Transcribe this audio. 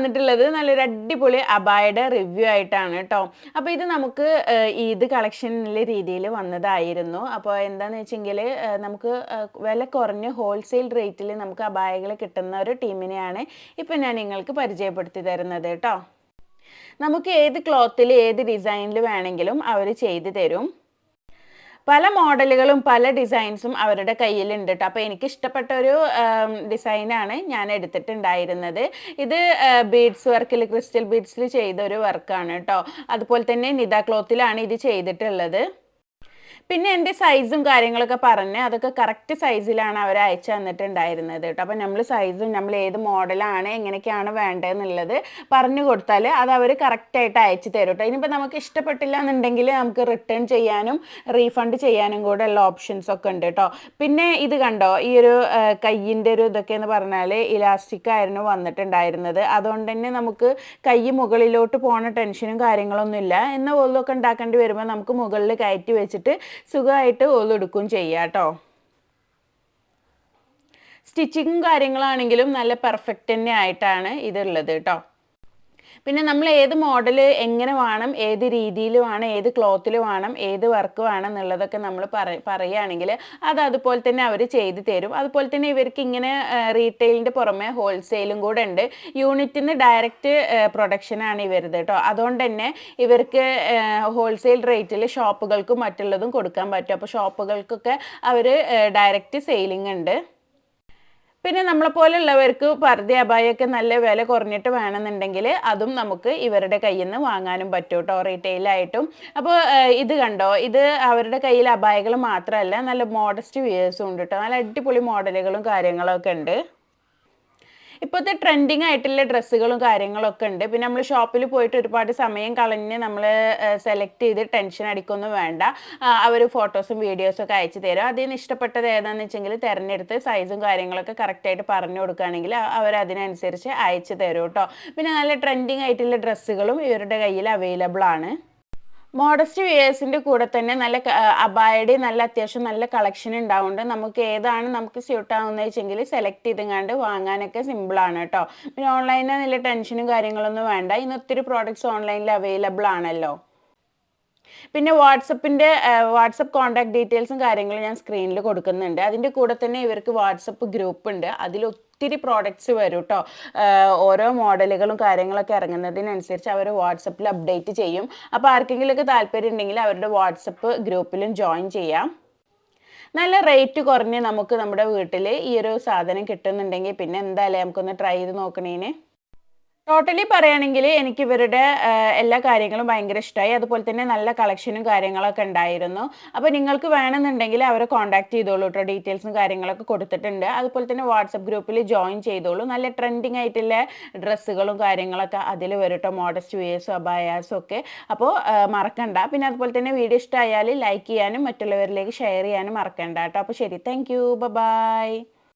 വന്നിട്ടുള്ളത് നല്ലൊരു അടിപൊളി അബായുടെ റിവ്യൂ ആയിട്ടാണ് കേട്ടോ. അപ്പോൾ ഇത് നമുക്ക് ഈദ് കളക്ഷനിലെ രീതിയിൽ വന്നതായിരുന്നു. അപ്പോൾ എന്താണെന്ന് വെച്ചെങ്കിൽ നമുക്ക് വില കുറഞ്ഞ ഹോൾസെയിൽ റേറ്റിൽ നമുക്ക് അബായകൾ കിട്ടുന്ന ഒരു ടീമിനെയാണ് ഇപ്പോൾ ഞാൻ നിങ്ങൾക്ക് പരിചയപ്പെടുത്തി തരുന്നത് കേട്ടോ. നമുക്ക് ഏത് ക്ലോത്തിൽ ഏത് ഡിസൈനിൽ വേണമെങ്കിലും അവർ ചെയ്തു തരും. പല മോഡലുകളും പല ഡിസൈൻസും അവരുടെ കയ്യിലുണ്ട് കേട്ടോ അപ്പോൾ എനിക്ക് ഇഷ്ടപ്പെട്ട ഒരു ഡിസൈനാണ് ഞാൻ എടുത്തിട്ടുണ്ടായിരുന്നത്. ഇത് ബീഡ്സ് വർക്കിൽ ക്രിസ്റ്റൽ ബീഡ്സിൽ ചെയ്ത ഒരു വർക്കാണ് കേട്ടോ അതുപോലെ തന്നെ നിത ക്ലോത്തിലാണ് ഇത് ചെയ്തിട്ടുള്ളത്. പിന്നെ എന്റെ സൈസും കാര്യങ്ങളൊക്കെ പറഞ്ഞ് അതൊക്കെ കറക്റ്റ് സൈസിലാണ് അവർ അയച്ചു തന്നിട്ടുണ്ടായിരുന്നത് കേട്ടോ അപ്പോൾ നമ്മൾ സൈസും നമ്മൾ ഏത് മോഡലാണ് എങ്ങനെയൊക്കെയാണ് വേണ്ടതെന്നുള്ളത് പറഞ്ഞു കൊടുത്താൽ അത് അവർ കറക്റ്റായിട്ട് അയച്ചു തരും കേട്ടോ ഇനിയിപ്പോൾ നമുക്ക് ഇഷ്ടപ്പെട്ടില്ല എന്നുണ്ടെങ്കിൽ നമുക്ക് റിട്ടേൺ ചെയ്യാനും റീഫണ്ട് ചെയ്യാനും കൂടെ ഉള്ള ഓപ്ഷൻസ് ഒക്കെ ഉണ്ട് കേട്ടോ പിന്നെ ഇത് കണ്ടോ? ഈ ഒരു കയ്യിന്റെ ഒരു ഇതൊക്കെ എന്ന് പറഞ്ഞാൽ ഇലാസ്റ്റിക് ആയിരുന്നു വന്നിട്ടുണ്ടായിരുന്നത്. അതുകൊണ്ട് തന്നെ നമുക്ക് കൈ മുകളിലോട്ട് പോണ ടെൻഷനും കാര്യങ്ങളൊന്നും ഇല്ല എന്ന പോലൊക്കെ ഉണ്ടാക്കേണ്ടി വരുമ്പോൾ നമുക്ക് മുകളിൽ കയറ്റി വെച്ചിട്ട് സുഖമായിട്ട് ഓലെടുക്കും ചെയ്യാം കേട്ടോ സ്റ്റിച്ചിങ്ങും കാര്യങ്ങളാണെങ്കിലും നല്ല പെർഫെക്റ്റ് തന്നെ ആയിട്ടാണ് ഇതുള്ളത് കേട്ടോ പിന്നെ നമ്മൾ ഏത് മോഡൽ എങ്ങനെ വേണം ഏത് രീതിയിൽ വേണം ഏത് ക്ലോത്തിൽ വേണം ഏത് വർക്ക് വേണം എന്നുള്ളതൊക്കെ നമ്മൾ പറ പറയുകയാണെങ്കിൽ അത് അതുപോലെ തന്നെ അവർ ചെയ്ത് തരും. അതുപോലെ തന്നെ ഇവർക്ക് ഇങ്ങനെ റീറ്റെയിലിന്റെ പുറമെ ഹോൾസെയിലും കൂടെ ഉണ്ട്. യൂണിറ്റിന് ഡയറക്റ്റ് പ്രൊഡക്ഷനാണ് ഇവരുത് കേട്ടോ. അതുകൊണ്ട് തന്നെ ഇവർക്ക് ഹോൾസെയിൽ റേറ്റിൽ ഷോപ്പുകൾക്കും മറ്റുള്ളതും കൊടുക്കാൻ പറ്റും. അപ്പോൾ ഷോപ്പുകൾക്കൊക്കെ അവർ ഡയറക്റ്റ് സെയിലിംഗ് ഉണ്ട്. പിന്നെ നമ്മളെ പോലെയുള്ളവർക്ക് പർദ്ദ അപായമൊക്കെ നല്ല വില കുറഞ്ഞിട്ട് വേണമെന്നുണ്ടെങ്കിൽ അതും നമുക്ക് ഇവരുടെ കയ്യിൽ നിന്ന് വാങ്ങാനും പറ്റും കേട്ടോ റീറ്റെയിലായിട്ടും അപ്പോൾ ഇത് കണ്ടോ? ഇത് അവരുടെ കയ്യിൽ അപായകൾ മാത്രമല്ല നല്ല മോഡസ്റ്റ് വ്യൂസും ഉണ്ട് കേട്ടോ നല്ല അടിപൊളി മോഡലുകളും കാര്യങ്ങളൊക്കെ ഉണ്ട്. ഇപ്പോഴത്തെ ട്രെൻഡിങ് ആയിട്ടുള്ള ഡ്രസ്സുകളും കാര്യങ്ങളൊക്കെ ഉണ്ട്. പിന്നെ നമ്മൾ ഷോപ്പിൽ പോയിട്ട് ഒരുപാട് സമയം കളഞ്ഞ് നമ്മൾ സെലക്ട് ചെയ്ത് ടെൻഷൻ അടിക്കൊന്നും വേണ്ട. അവർ ഫോട്ടോസും വീഡിയോസും ഒക്കെ അയച്ചു തരും. അതിൽ നിന്ന് ഇഷ്ടപ്പെട്ടത് ഏതാണെന്ന് വെച്ചെങ്കിൽ തിരഞ്ഞെടുത്ത് സൈസും കാര്യങ്ങളൊക്കെ കറക്റ്റായിട്ട് പറഞ്ഞു കൊടുക്കുകയാണെങ്കിൽ അവർ അതിനനുസരിച്ച് അയച്ചു തരും കേട്ടോ പിന്നെ നല്ല ട്രെൻഡിങ് ആയിട്ടുള്ള ഡ്രസ്സുകളും ഇവരുടെ കയ്യിൽ അവൈലബിൾ ആണ്. മോഡസ്റ്റ് വിയേഴ്സിന്റെ കൂടെ തന്നെ നല്ല അബായഡി നല്ല അത്യാവശ്യം നല്ല കളക്ഷൻ ഉണ്ടാവുന്നുണ്ട്. നമുക്ക് ഏതാണ് നമുക്ക് സ്യൂട്ട് ആവുന്നത് വെച്ചെങ്കിൽ സെലക്ട് ചെയ്തെങ്ങാണ്ട് വാങ്ങാനൊക്കെ സിമ്പിളാണ് കേട്ടോ പിന്നെ ഓൺലൈനിൽ നല്ല ടെൻഷനും കാര്യങ്ങളൊന്നും വേണ്ട. ഇന്ന് ഒത്തിരി പ്രോഡക്റ്റ്സ് ഓൺലൈനിൽ അവൈലബിൾ ആണല്ലോ. പിന്നെ വാട്സപ്പിന്റെ വാട്സപ്പ് കോൺടാക്ട് ഡീറ്റെയിൽസും കാര്യങ്ങളും ഞാൻ സ്ക്രീനിൽ കൊടുക്കുന്നുണ്ട്. അതിന്റെ കൂടെ തന്നെ ഇവർക്ക് വാട്സപ്പ് ഗ്രൂപ്പ് ഉണ്ട്. അതിൽ ഒത്തിരി പ്രോഡക്റ്റ്സ് വരും കേട്ടോ ഓരോ മോഡലുകളും കാര്യങ്ങളൊക്കെ ഇറങ്ങുന്നതിനനുസരിച്ച് അവർ വാട്സപ്പിൽ അപ്ഡേറ്റ് ചെയ്യും. അപ്പോൾ ആർക്കെങ്കിലുമൊക്കെ താല്പര്യം ഉണ്ടെങ്കിൽ അവരുടെ വാട്സപ്പ് ഗ്രൂപ്പിലും ജോയിൻ ചെയ്യാം. നല്ല റേറ്റ് കുറഞ്ഞ് നമുക്ക് നമ്മുടെ വീട്ടിൽ ഈ ഒരു സാധനം കിട്ടുന്നുണ്ടെങ്കിൽ പിന്നെ എന്തായാലും നമുക്കൊന്ന് ട്രൈ ചെയ്ത് നോക്കണേന്. ടോട്ടലി പറയുകയാണെങ്കിൽ എനിക്ക് ഇവരുടെ എല്ലാ കാര്യങ്ങളും ഭയങ്കര ഇഷ്ടമായി. അതുപോലെ തന്നെ നല്ല കളക്ഷനും കാര്യങ്ങളൊക്കെ ഉണ്ടായിരുന്നു. അപ്പോൾ നിങ്ങൾക്ക് വേണമെന്നുണ്ടെങ്കിൽ അവരെ കോൺടാക്ട് ചെയ്തോളൂ കേട്ടോ ഡീറ്റെയിൽസും കാര്യങ്ങളൊക്കെ കൊടുത്തിട്ടുണ്ട്. അതുപോലെ തന്നെ വാട്സപ്പ് ഗ്രൂപ്പിൽ ജോയിൻ ചെയ്തോളൂ. നല്ല ട്രെൻഡിങ് ആയിട്ടുള്ള ഡ്രസ്സുകളും കാര്യങ്ങളൊക്കെ അതിൽ വരും കേട്ടോ മോഡസ്റ്റ് വേഴ്സും അബായാസും ഒക്കെ. അപ്പോൾ മറക്കണ്ട. പിന്നെ അതുപോലെ തന്നെ വീഡിയോ ഇഷ്ടമായാൽ ലൈക്ക് ചെയ്യാനും മറ്റുള്ളവരിലേക്ക് ഷെയർ ചെയ്യാനും മറക്കണ്ട കേട്ടോ അപ്പോൾ ശരി. Thank you by